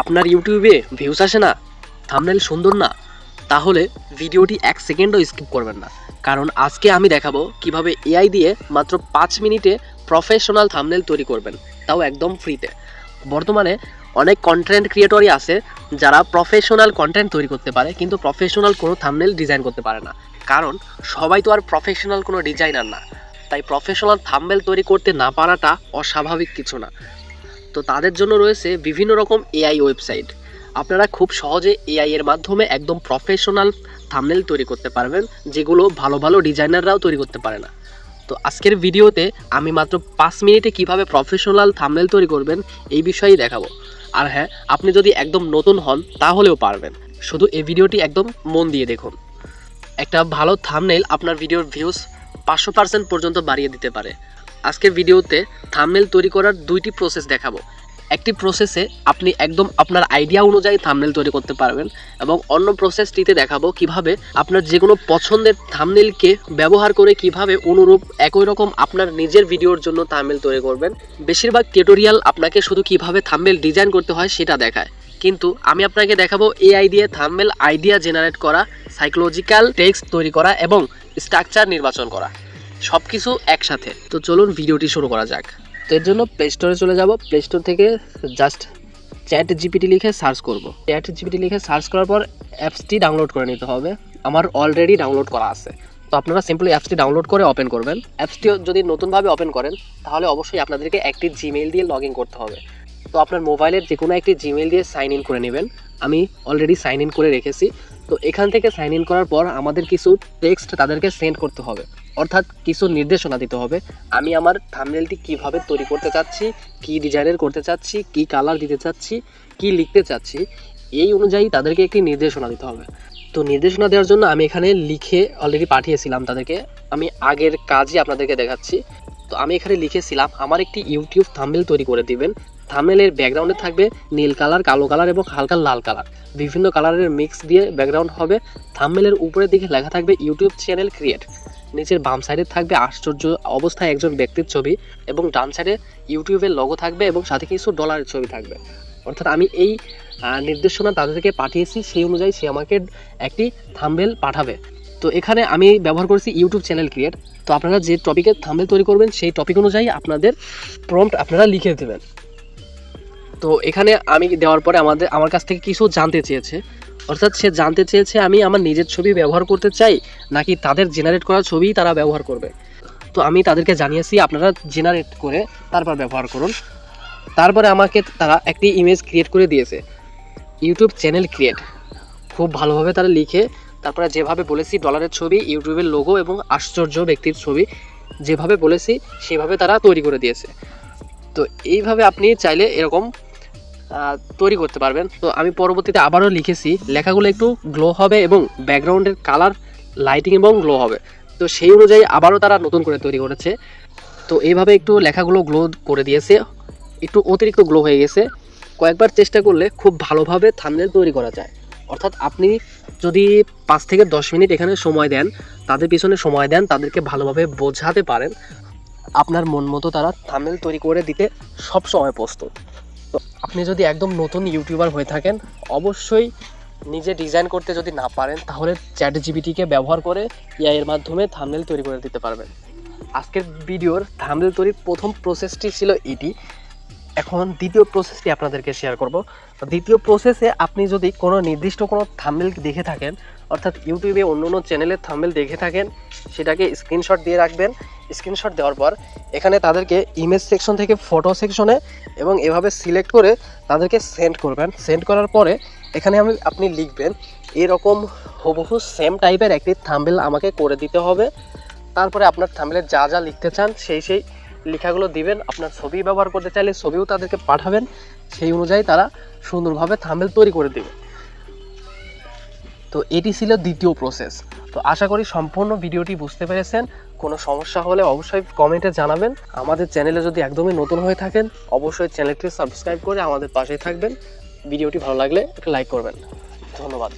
আপনার ইউটিউবে ভিউস আসে না থামনেল সুন্দর না, তাহলে ভিডিওটি এক সেকেন্ডও স্কিপ করবেন না। কারণ আজকে আমি দেখাবো কীভাবে এআই দিয়ে মাত্র পাঁচ মিনিটে প্রফেশনাল থামনেল তৈরি করবেন, তাও একদম ফ্রিতে বর্তমানে অনেক কন্টেন্ট ক্রিয়েটরই আছে যারা প্রফেশনাল কন্টেন্ট তৈরি করতে পারে, কিন্তু প্রফেশনাল কোনো থামনেল ডিজাইন করতে পারে না। কারণ সবাই তো আর প্রফেশনাল কোনো ডিজাইনার না। তাই প্রফেশনাল থাম্বেল তৈরি করতে না পারাটা অস্বাভাবিক কিছু না। তো তাদের জন্য রয়েছে বিভিন্ন রকম এআই ওয়েবসাইট আপনারা খুব সহজে এআই এর মাধ্যমে একদম প্রফেশনাল থামনেল তৈরি করতে পারবেন, যেগুলো ভালো ভালো ডিজাইনাররাও তৈরি করতে পারে না। তো আজকের ভিডিওতে আমি মাত্র পাঁচ মিনিটে কীভাবে প্রফেশনাল থামনেল তৈরি করবেন, এই বিষয়েই দেখাবো। আর হ্যাঁ আপনি যদি একদম নতুন হন, তাহলেও পারবেন। শুধু এই ভিডিওটি একদম মন দিয়ে দেখুন। একটা ভালো থামনেল আপনার ভিডিওর ভিউজ পাঁচশো পার্সেন্ট পর্যন্ত বাড়িয়ে দিতে পারে। আজকের ভিডিওতে থাম্বনেল তৈরি করার দুইটি প্রসেস দেখাবো। একটি প্রসেসে আপনি একদম আপনার আইডিয়া অনুযায়ী থাম্বনেল তৈরি করতে পারবেন এবং অন্য প্রসেসটিতে দেখাবো কীভাবে আপনার যে কোনো পছন্দের থাম্বনেলকে ব্যবহার করে কীভাবে অনুরূপ একই রকম আপনার নিজের ভিডিওর জন্য থাম্বনেল তৈরি করবেন। বেশিরভাগ টিউটোরিয়াল আপনাকে শুধু কীভাবে থাম্বনেল ডিজাইন করতে হয় সেটা দেখায়। কিন্তু আমি আপনাকে দেখাবো এআই দিয়ে থাম্বনেল আইডিয়া জেনারেট করা সাইকোলজিক্যাল টেক্সট তৈরি করা এবং স্ট্রাকচার নির্বাচন করা। সব কিছু একসাথে। তো চলুন ভিডিওটি শুরু করা যাক। তো এর জন্য প্লে স্টোরে চলে যাব। প্লে স্টোর থেকে জাস্ট চ্যাট জিপিটি লিখে সার্চ করব। চ্যাট জিপিটি লিখে সার্চ করার পর অ্যাপসটি ডাউনলোড করে নিতে হবে। আমার অলরেডি ডাউনলোড করা আছে। তো আপনারা সিম্পলি অ্যাপসটি ডাউনলোড করে ওপেন করবেন। অ্যাপসটি যদি নতুনভাবে ওপেন করেন, তাহলে অবশ্যই আপনাদেরকে একটি জিমেইল দিয়ে লগ ইন করতে হবে। তো আপনার মোবাইলের যে কোনো একটি জিমেইল দিয়ে সাইন ইন করে নেবেন। আমি অলরেডি সাইন ইন করে রেখেছি। তো এখান থেকে সাইন ইন করার পর আমাদের কিছু টেক্সট তাদেরকে সেন্ড করতে হবে। অর্থাৎ কিছু নির্দেশনা দিতে হবে। আমি আমার থামনেলটি কীভাবে তৈরি করতে চাচ্ছি, কি ডিজাইনের করতে চাচ্ছি, কি কালার দিতে চাচ্ছি, কি লিখতে চাচ্ছি, এই অনুযায়ী তাদেরকে একটি নির্দেশনা দিতে হবে। তো নির্দেশনা দেওয়ার জন্য আমি এখানে লিখে অলরেডি পাঠিয়েছিলাম তাদেরকে। আমি আগের কাজই আপনাদেরকে দেখাচ্ছি। তো আমি এখানে লিখেছিলাম, আমার একটি ইউটিউব থাম্বেল তৈরি করে দিবেন। থাম্বেলের ব্যাকগ্রাউন্ডে থাকবে নীল কালার কালো কালার এবং হালকা লাল কালার বিভিন্ন কালারের মিক্স দিয়ে ব্যাকগ্রাউন্ড হবে। থাম্বেলের উপরের দিকে লেখা থাকবে ইউটিউব চ্যানেল ক্রিয়েট নিচের বাম সাইডে থাকবে আশ্চর্য অবস্থায় একজন ব্যক্তির ছবি এবং ডান সাইডে ইউটিউবের লগো থাকবে এবং সাথে কিছু ডলারের ছবি থাকবে। অর্থাৎ আমি এই নির্দেশনা তাদেরকে পাঠিয়েছি, সেই অনুযায়ী সে আমাকে একটি থাম্বেল পাঠাবে। তো এখানে আমি ব্যবহার করেছি ইউটিউব চ্যানেল ক্রিয়েট তো আপনারা যে টপিকের থাম্বেল তৈরি করবেন, সেই টপিক অনুযায়ী আপনাদের প্রম্পট আপনারা লিখে দেবেন। তো এখানে আমি দেওয়ার পরে আমাদের, আমার কাছ থেকে কিছু জানতে চেয়েছে। অর্থাৎ সে জানতে চেয়েছে আমি আমার নিজের ছবি ব্যবহার করতে চাই, নাকি তাদের জেনারেট করা ছবিই তারা ব্যবহার করবে। তো আমি তাদেরকে জানিয়েছি, আপনারা জেনারেট করে তারপর ব্যবহার করুন। তারপরে আমাকে তারা একটি ইমেজ ক্রিয়েট করে দিয়েছে। ইউটিউব চ্যানেল ক্রিয়েট খুব ভালোভাবে তারা লিখে, তারপরে যেভাবে বলেছি ডলারের ছবি ইউটিউবের লোগো এবং আশ্চর্য ব্যক্তির ছবি, যেভাবে বলেছি, সেভাবে তারা তৈরি করে দিয়েছে। তো এইভাবে আপনি চাইলে এরকম তৈরি করতে পারবেন। তো আমি পরবর্তীতে আবারও লিখেছি, লেখাগুলো একটু গ্লো হবে এবং ব্যাকগ্রাউন্ডের কালার লাইটিং এবং গ্লো হবে। তো সেই অনুযায়ী আবারও তারা নতুন করে তৈরি করেছে। তো এইভাবে একটু লেখাগুলো গ্লো করে দিয়েছে। একটু অতিরিক্ত গ্লো হয়ে গেছে। কয়েকবার চেষ্টা করলে খুব ভালোভাবে থামনেল তৈরি করা যায়। অর্থাৎ আপনি যদি পাঁচ থেকে দশ মিনিট এখানে সময় দেন, তাদের পিছনে সময় দেন, তাদেরকে ভালোভাবে বোঝাতে পারেন, আপনার মন মতো তারা থামনেল তৈরি করে দিতে সব সময় প্রস্তুত। আপনি যদি একদম নতুন ইউটিউবার হয়ে থাকেন, অবশ্যই নিজে ডিজাইন করতে যদি না পারেন, তাহলে চ্যাট জিবিটিকে ব্যবহার করে এআই মাধ্যমে থামনেল তৈরি করে দিতে পারবেন। আজকের ভিডিওর থামনেল তৈরির প্রথম প্রসেসটি ছিল এটি। এখন দ্বিতীয় প্রসেসটি আপনাদেরকে শেয়ার করব। তো দ্বিতীয় প্রসেসে আপনি যদি কোনো নির্দিষ্ট কোনো থামনেল দেখে থাকেন, অর্থাৎ ইউটিউবে অন্য অন্য চ্যানেলের থামনেল দেখে থাকেন, সেটাকে স্ক্রিনশট দিয়ে রাখবেন। স্ক্রিনশট দেওয়ার পর এখানে তাদেরকে ইমেজ সেকশন থেকে ফটো সেকশনে এবং এভাবে সিলেক্ট করে তাদেরকে সেন্ড করবেন। সেন্ড করার পরে এখানে আমি, আপনি লিখবেন, এরকম হুবহু সেম টাইপের একটি থাম্বেল আমাকে করে দিতে হবে। তারপরে আপনার থাম্বেলে যা যা লিখতে চান, সেই সেই লেখাগুলো দিবেন, আপনার ছবি ব্যবহার করতে চাইলে ছবিও তাদেরকে পাঠাবেন, সেই অনুযায়ী তারা সুন্দরভাবে থামেল তৈরি করে দেবে। তো এটি ছিল দ্বিতীয় প্রসেস তো আশা করি সম্পূর্ণ ভিডিওটি বুঝতে পেরেছেন। কোনো সমস্যা হলে অবশ্যই কমেন্টে জানাবেন। আমাদের চ্যানেলে যদি একদমই নতুন হয়ে থাকেন, অবশ্যই চ্যানেলটি সাবস্ক্রাইব করে আমাদের পাশেই থাকবেন। ভিডিওটি ভালো লাগলে একটা লাইক করবেন। ধন্যবাদ।